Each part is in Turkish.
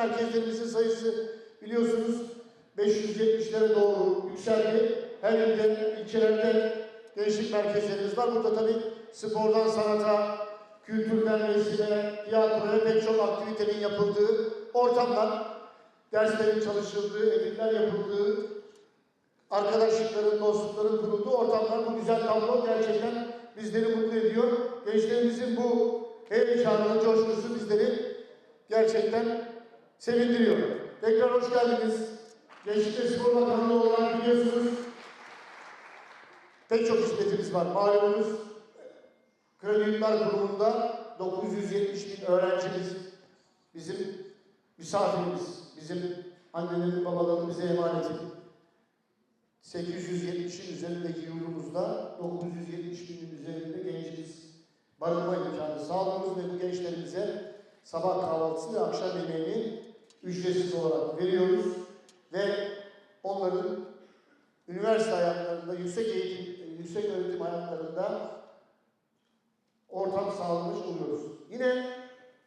merkezlerimizin sayısı biliyorsunuz 570'lere doğru yükseldi. Her ilde, ilçelerde gençlik merkezlerimiz var. Burada tabii spordan sanata, kültürden resime, tiyatroya pek çok aktivitenin yapıldığı ortamlar, derslerin çalışıldığı, etkinlikler yapıldığı, arkadaşlıkların, dostlukların kurulduğu ortamlar bu güzel tablo gerçekten bizleri mutlu ediyor. Gençlerimizin bu heyecanı, coşkusu bizleri gerçekten sevindiriyor. Tekrar hoş geldiniz. Gençlik ve Spor Bakanlığı olarak biliyorsunuz pek çok hizmetimiz var. Malumunuz Yurtlar Kurumu'nda 970 bin öğrencimiz bizim misafirimiz, bizim annelerin babaların bize emaneti. 870'in üzerindeki yurdumuzda 970 binin üzerinde gencimiz barınma imkanı sağlıyoruz ve bu gençlerimize sabah kahvaltısı ve akşam yemeğini ücretsiz olarak veriyoruz ve onların üniversite hayatlarında, yüksek eğitim, yüksek öğretim hayatlarında ortam sağlamış oluyoruz. Yine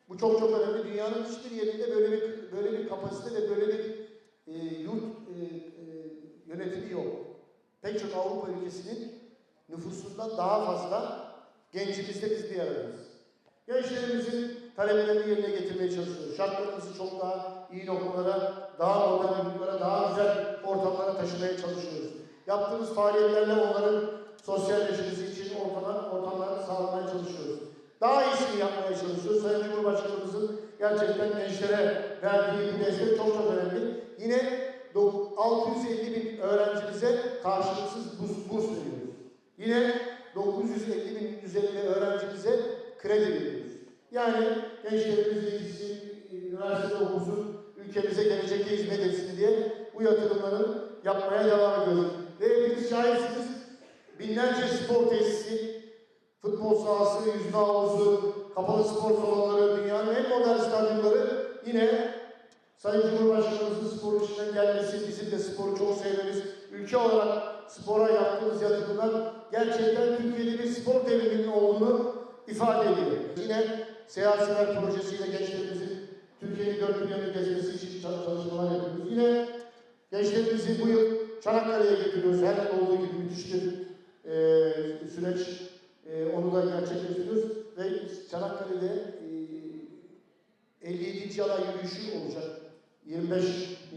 bu çok çok önemli. Dünyanın hiçbir yerinde böyle bir böyle bir kapasite ve böyle bir e, yurt e, e, yönetimi yok. Pek çok Avrupa ülkesinin nüfusundan daha fazla gencimizde biz bir aradayız. Gençlerimizin taleplerini yerine getirmeye çalışıyoruz. Şartlarımızı çok daha iyi noktalara, daha modern yurtlara, daha güzel ortamlara taşımaya çalışıyoruz. Yaptığımız faaliyetlerle onların sosyalleşmesi için ortamlar, ortamlar sağlamaya çalışıyoruz. Daha iyisini yapmaya çalışıyoruz. Sayın Cumhurbaşkanımızın gerçekten gençlere verdiği bu destek çok çok önemli. Yine 650 bin öğrencimize karşılıksız burs, burs veriyoruz. Yine 950 bin üzerinde öğrencimize kredi veriyoruz. Yani gençlerimiz yetişsin, üniversitede okusun, ülkemize gelecekte hizmet etsin diye bu yatırımları yapmaya devam ediyoruz. Ve hepiniz şahitsiniz, binlerce spor tesisi, futbol sahası, yüzme havuzu, kapalı spor salonları, dünyanın en modern stadyumları yine Sayın Cumhurbaşkanımızın spor içinden gelmesi, bizim de sporu çok sevmemiz, ülke olarak spora yaptığımız yatırımlar gerçekten Türkiye'de bir spor devriminin olduğunu ifade ediyor. Yine Seyahat Sever projesiyle gençlerimizin Türkiye'nin dört bir yanını gezmesi için çal- çalışmalar yapıyoruz. Yine gençlerimizi bu yıl Çanakkale'ye getiriyoruz. Her yıl olduğu gibi müthiş bir e, süreç. E, onu da gerçekleştiriyoruz. Ve Çanakkale'de e, 57. alay yürüyüşü olacak. 25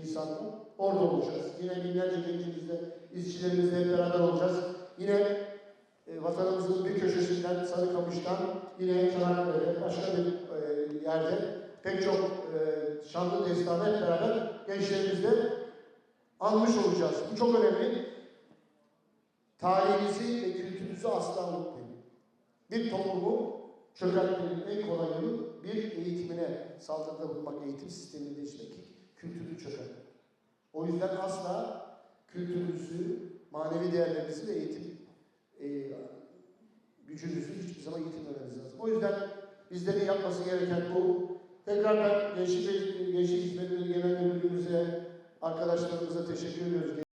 Nisan'da orada olacağız. Yine binlerce gencimizle, izcilerimizle hep beraber olacağız. Yine e, vatanımızın bir köşesinden, Sarıkamış'tan yine Çanakkale'de, başka bir e, yerde pek çok e, şanlı destanı hep beraber gençlerimizle almış olacağız. Bu çok önemli. Tarihinizi ve kültürünüzü asla unutmayın. Bir toplumu çökertmenin en kolay yolu bir eğitimine saldırıda bulunmak, eğitim sistemini değiştirmek, kültürü çökertmek. O yüzden asla kültürünüzü, manevi değerlerinizi ve eğitim e, gücünüzü hiçbir zaman yitirmemeniz lazım. O yüzden bizlerin yapması gereken bu. Tekrar ben Gençlik, Gençlik Hizmetleri Genel Müdürlüğümüze, arkadaşlarımıza teşekkür ediyoruz.